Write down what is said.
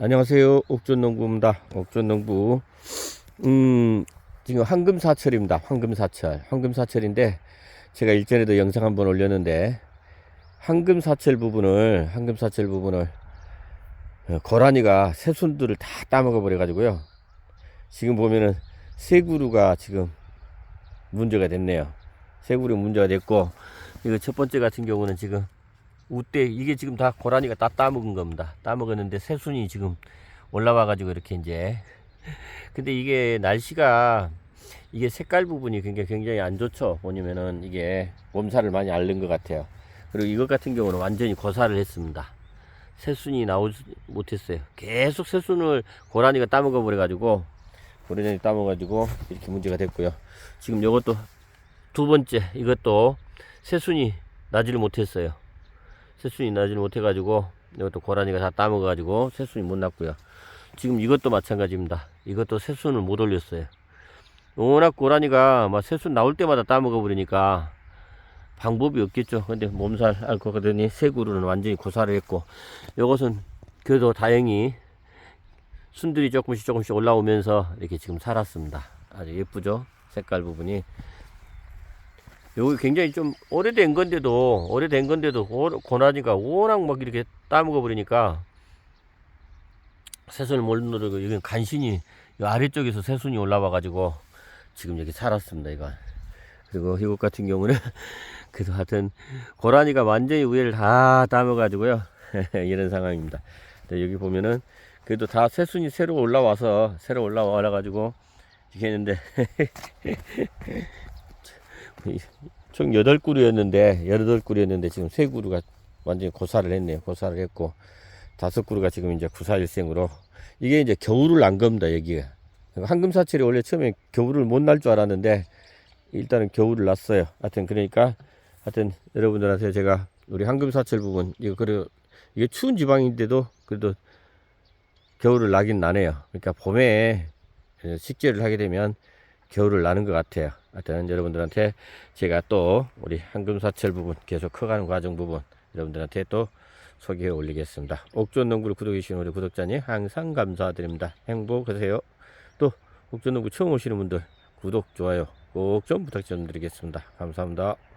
안녕하세요. 옥존농부입니다. 옥존농부. 음, 지금 황금사철입니다. 황금사철. 황금사철인데, 제가 일전에도 영상 한번 올렸는데, 황금사철 부분을, 황금사철 부분을, 어, 고라니가 새순들을 다 따먹어 버려가지고요. 지금 보면은, 새구루가 지금 문제가 됐네요. 새구루 문제가 됐고, 이거 첫 번째 같은 경우는 지금, 우때 이게 지금 다 고라니가 다 따먹은 겁니다. 따먹었는데 새순이 지금 올라와 가지고 이렇게 이제 근데 이게 날씨가 이게 색깔 부분이 굉장히 굉장히 안 좋죠. 보면은 이게 몸살을 많이 앓는 것 같아요. 그리고 이것 같은 경우는 완전히 고사를 했습니다. 새순이 나오지 못했어요. 계속 새순을 고라니가 따먹어 버려 가지고 고라니 따먹어 가지고 이렇게 문제가 됐고요. 지금 이것도 두 번째 이것도 새순이 나지를 못했어요. 새순이 나지를 못해가지고 이것도 고라니가 다 따먹어가지고 새순이 못 났고요. 지금 이것도 마찬가지입니다. 이것도 새순을 못 올렸어요. 워낙 고라니가 막 새순 나올 때마다 따먹어 버리니까 방법이 없겠죠. 근데 몸살 앓고 그러더니 새구루는 완전히 고사를 했고 이것은 그래도 다행히 순들이 조금씩 조금씩 올라오면서 이렇게 지금 살았습니다. 아주 예쁘죠? 색깔 부분이 여기 굉장히 좀 오래된 건데도 오래된 건데도 오- 고라니가 워낙 막 이렇게 따먹어 버리니까 새순을 못 누르고 여기 간신히 이 아래쪽에서 새순이 올라와 가지고 지금 여기 살았습니다 이거. 그리고 이곳 같은 경우는 그래도 하여튼 고라니가 완전히 위에를 다 따먹어 가지고요. 이런 상황입니다. 여기 보면은 그래도 다 새순이 새로 올라와서 새로 올라와 가지고 이렇게 했는데 총 8그루였는데 18그루였는데 지금 3그루가 완전히 고사를 했네요. 고사를 했고 다섯 그루가 지금 이제 구사일생으로 이게 이제 겨울을 난 겁니다. 여기가 황금사철이 원래 처음에 겨울을 못 날 줄 알았는데 일단은 겨울을 났어요. 하여튼 그러니까 하여튼 여러분들한테 제가 우리 황금사철 부분 이거 그래 이게 추운 지방인데도 그래도 겨울을 나긴 나네요. 그러니까 봄에 식재를 하게 되면 겨울을 나는 것 같아요. 하여튼 여러분들한테 제가 또 우리 황금사철 부분 계속 커가는 과정 부분 여러분들한테 또 소개해 올리겠습니다. 옥존농구를 구독해 주신 우리 구독자님 항상 감사드립니다. 행복하세요. 또 옥존농구 처음 오시는 분들 구독, 좋아요 꼭 좀 부탁 좀 드리겠습니다. 감사합니다.